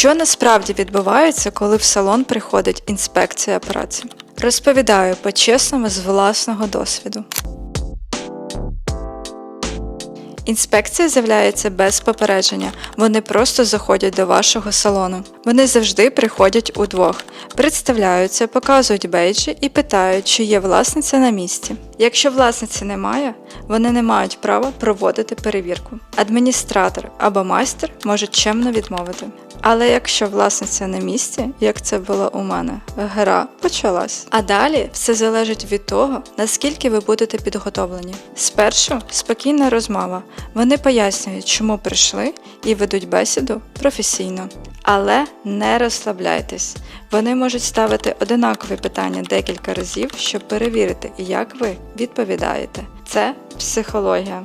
Що насправді відбувається, коли в салон приходить інспекція праці? Розповідаю по-чесному з власного досвіду. Інспекція з'являється без попередження. Вони просто заходять до вашого салону. Вони завжди приходять удвох, представляються, показують бейджі і питають, чи є власниця на місці. Якщо власниці немає, вони не мають права проводити перевірку. Адміністратор або майстер можуть чемно відмовити. Але якщо власниця на місці, як це було у мене, гра почалась. А далі все залежить від того, наскільки ви будете підготовлені. Спершу спокійна розмова. Вони пояснюють, чому прийшли, і ведуть бесіду професійно. Але не розслабляйтесь. Вони можуть ставити одинакові питання декілька разів, щоб перевірити, як ви відповідаєте. Це психологія.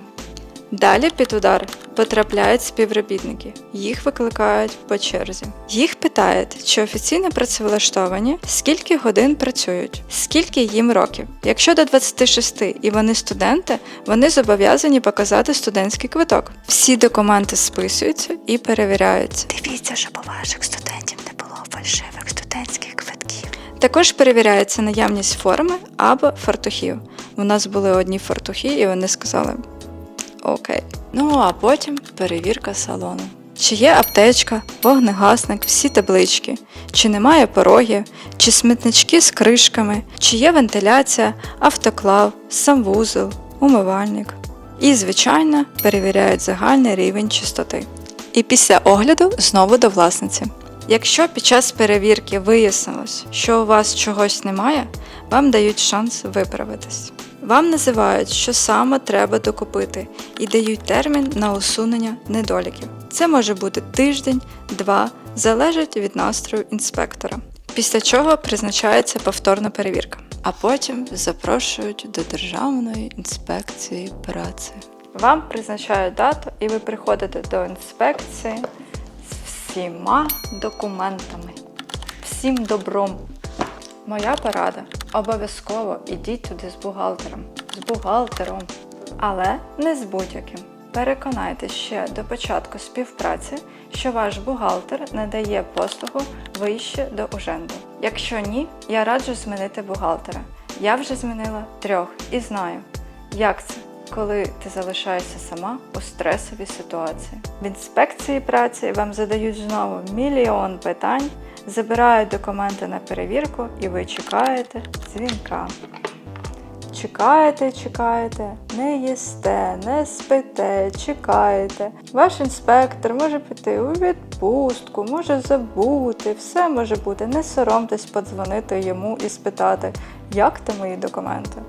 Далі під удар потрапляють співробітники. Їх викликають по черзі. Їх питають, чи офіційно працевлаштовані, скільки годин працюють, скільки їм років. Якщо до 26 і вони студенти, вони зобов'язані показати студентський квиток. Всі документи списуються і перевіряються. Дивіться, щоб у ваших студентів не було фальшивих студентських квитків. Також перевіряється наявність форми або фартухів. У нас були одні фартухи, і вони сказали окей. Ну а потім перевірка салону. Чи є аптечка, вогнегасник, всі таблички, чи немає порогів, чи смітнички з кришками, чи є вентиляція, автоклав, самвузол, умивальник. І, звичайно, перевіряють загальний рівень чистоти. І після огляду знову до власниці. Якщо під час перевірки вияснилось, що у вас чогось немає, вам дають шанс виправитись. Вам називають, що саме треба докупити, і дають термін на усунення недоліків. Це може бути тиждень, два, залежить від настрою інспектора. Після чого призначається повторна перевірка. А потім запрошують до Державної інспекції праці. Вам призначають дату, і ви приходите до інспекції з всіма документами, всім добром. Моя порада обов'язково ідіть туди з бухгалтером. З бухгалтером. Але не з будь-яким. Переконайтеся ще до початку співпраці, що ваш бухгалтер надає послугу вище до уженду. Якщо ні, я раджу змінити бухгалтера. Я вже змінила трьох і знаю, як це, коли ти залишаєшся сама у стресовій ситуації. В інспекції праці вам задають знову мільйон питань, забирають документи на перевірку і ви чекаєте дзвінка. Чекаєте, чекаєте, не їсте, не спите, чекаєте. Ваш інспектор може піти у відпустку, може забути, все може бути. Не соромтесь подзвонити йому і спитати, як там мої документи.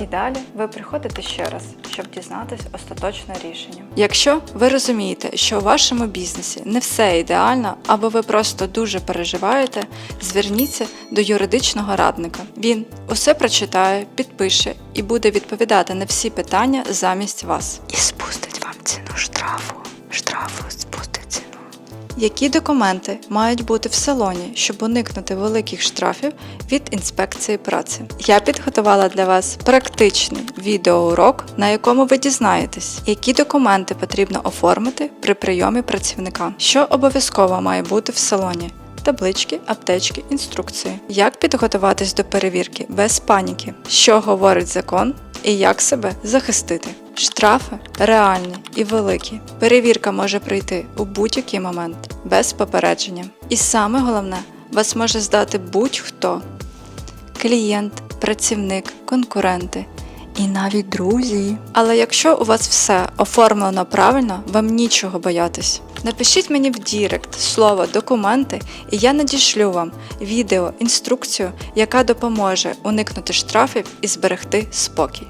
І далі ви приходите ще раз, щоб дізнатись остаточне рішення. Якщо ви розумієте, що у вашому бізнесі не все ідеально, або ви просто дуже переживаєте, зверніться до юридичного радника. Він усе прочитає, підпише і буде відповідати на всі питання замість вас. І спустить вам ціну штрафу. Штрафу спустить. Які документи мають бути в салоні, щоб уникнути великих штрафів від інспекції праці? Я підготувала для вас практичний відеоурок, на якому ви дізнаєтесь, які документи потрібно оформити при прийомі працівника, що обов'язково має бути в салоні. Таблички, аптечки, інструкції. Як підготуватись до перевірки без паніки, що говорить закон і як себе захистити. Штрафи реальні і великі. Перевірка може прийти у будь-який момент без попередження. І саме головне, вас може здати будь-хто: клієнт, працівник, конкуренти. І навіть друзі. Але якщо у вас все оформлено правильно, вам нічого боятись. Напишіть мені в Дірект слово документи, і я надішлю вам відео, інструкцію, яка допоможе уникнути штрафів і зберегти спокій.